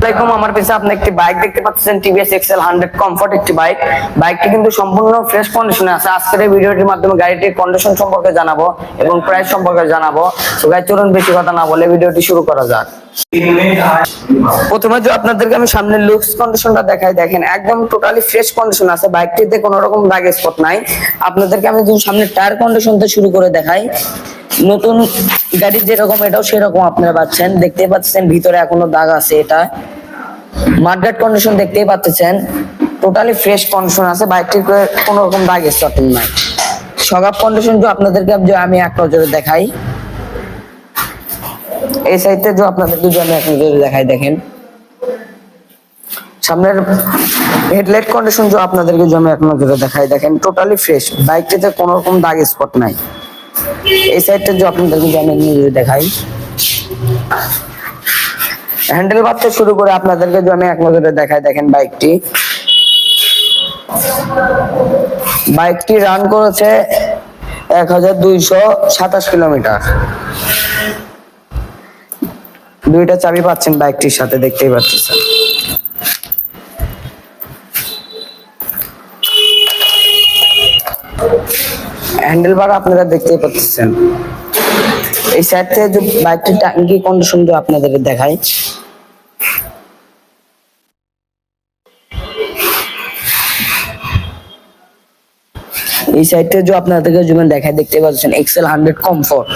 আসসালামাইকুম আমার পিছনে আপনি একটি কন্ডিশনে সম্পর্কে জানাব এবং প্রাইস সম্পর্কে জানাব। চলুন বেশি কথা না বলে ভিডিওটি শুরু করা যাক। প্রথমে আপনাদেরকে আমি সামনের লুকস কন্ডিশনটা দেখাই, দেখেন একদম টোটালি ফ্রেশ কন্ডিশন আছে। বাইকটিতে কোনো রকম দাগ স্পট নাই। আপনাদেরকে আমি সামনে টায়ার কন্ডিশন শুরু করে দেখাই। নতুন গাড়ি যেরকম, এটাও সেরকম আপনারা পাচ্ছেন। দেখতেই পাচ্ছেন, ভিতরে এখনও দাগ আছে এটা। মার্কেট কন্ডিশন দেখতেই পাচ্ছেন। টোটালি ফ্রেশ কন্ডিশন আছে। বাইকটির কোনো রকম দাগ স্পটিং নাই। সগাপ কন্ডিশন যে আপনাদেরকে আমি এক নজরে দেখাই। এই সাইডে যে আপনাদেরকে আমি এক নজরে দেখাই, দেখেন। সামনের হেডলাইট কন্ডিশন যে আপনাদেরকে আমি এক নজরে দেখাই, দেখেন। টোটালি ফ্রেশ বাইকটিতে কোনো রকম দাগ স্পট নাই। এই সাইডটা যে আপনাদেরকে যে আমি এক দেখাই। হ্যান্ডেল বার থেকে শুরু করে আপনাদেরকে আমি এক নজরে দেখাই, দেখেন বাইকটি বাইকটি রান করেছে এক হাজার দুইশো সাতাশ কিলোমিটার। দুইটা চাবি পাচ্ছেন বাইকটির সাথে, দেখতেই পাচ্ছেন। হ্যান্ডেল বার আপনারা দেখতেই পাচ্ছেন। এই সাইড থেকে যে বাইকটির টাঙ্কি কন্ডিশন আপনাদের দেখাই। এই সাইডটা যে আপনাদেরকে যেমন দেখায় দেখতে পাচ্ছেন এক্সেল হান্ড্রেড কমফোর্ট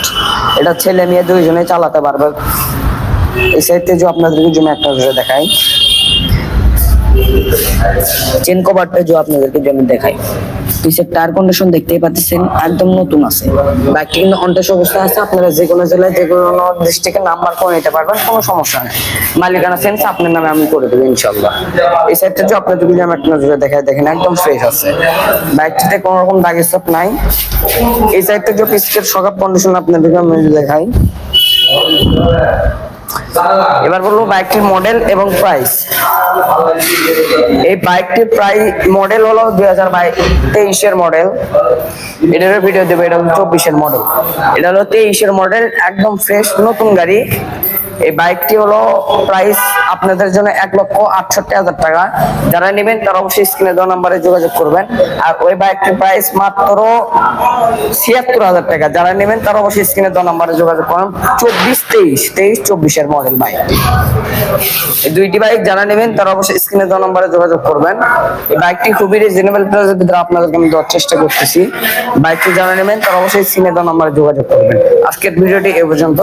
এটা ছেলে মেয়ে দুইজনে চালাতে পারবে। এই সাইডটা যে আপনাদেরকে যেমন একটা দেখাই। চেন কভারটা যে আপনাদেরকে যেমন দেখাই। পিছের টায়ার কন্ডিশন দেখতেই পাচ্ছেন, একদম নতুন আছে। বাইকটি কিন্তু অবস্থা আছে, আপনারা যে কোনো জেলায় যে কোনো ডিস্ট্রিক্টের নাম্বার করে নিতে পারবেন, কোনো সমস্যা নেই। মালিকানা সেন্স আপনার নামে আমি করে দেবো ইনশাল্লাহ এই সাইডটা যে আপনাদেরকে যে আমি একটা নজরে দেখাই, দেখেন একদম ফ্রেশ আছে। বাইকটিতে কোনো রকম দাগ স্টপ নাই। এই সাইডটা যে পিছের সকাপ কন্ডিশন আপনাদেরকে আমি দেখাই। এবার বলব বাইকটির মডেল এবং প্রাইস এই বাইকটির প্রাইস মডেল হলো দুই হাজার তেইশের মডেল। এটারও ভিডিও দেবো, এটা হলো চব্বিশের মডেল এটা হলো তেইশের মডেল একদম ফ্রেশ নতুন গাড়ি। এই বাইকটি হলো প্রাইস আপনাদের জন্য এক লক্ষ আটষট্টি হাজার টাকা। যারা নেবেন, তারা অবশ্যই স্ক্রিনে দেওয়া নাম্বারে যোগাযোগ করবেন। আর ওই বাইকটির প্রাইস মাত্র ছিয়াত্তর হাজার টাকা। যারা নেবেন, তারা অবশ্যই স্ক্রিনে দেওয়া নাম্বারে যোগাযোগ করুন। চব্বিশ তেইশ তেইশ, চব্বিশের মডেল বাইক দুইটি বাইক যারা নেবেন, তারা অবশ্যই স্ক্রিনে দেওয়া নম্বরে যোগাযোগ করবেন। এই বাইকটি খুবই রিজনেবল প্রাইসের ভিতরে আপনাদেরকে আমি দেওয়ার চেষ্টা করতেছি। বাইকটি যারা নেবেন, তারা অবশ্যই স্ক্রিনে দেওয়া নম্বরে যোগাযোগ করবেন। আজকের ভিডিওটি এ পর্যন্ত।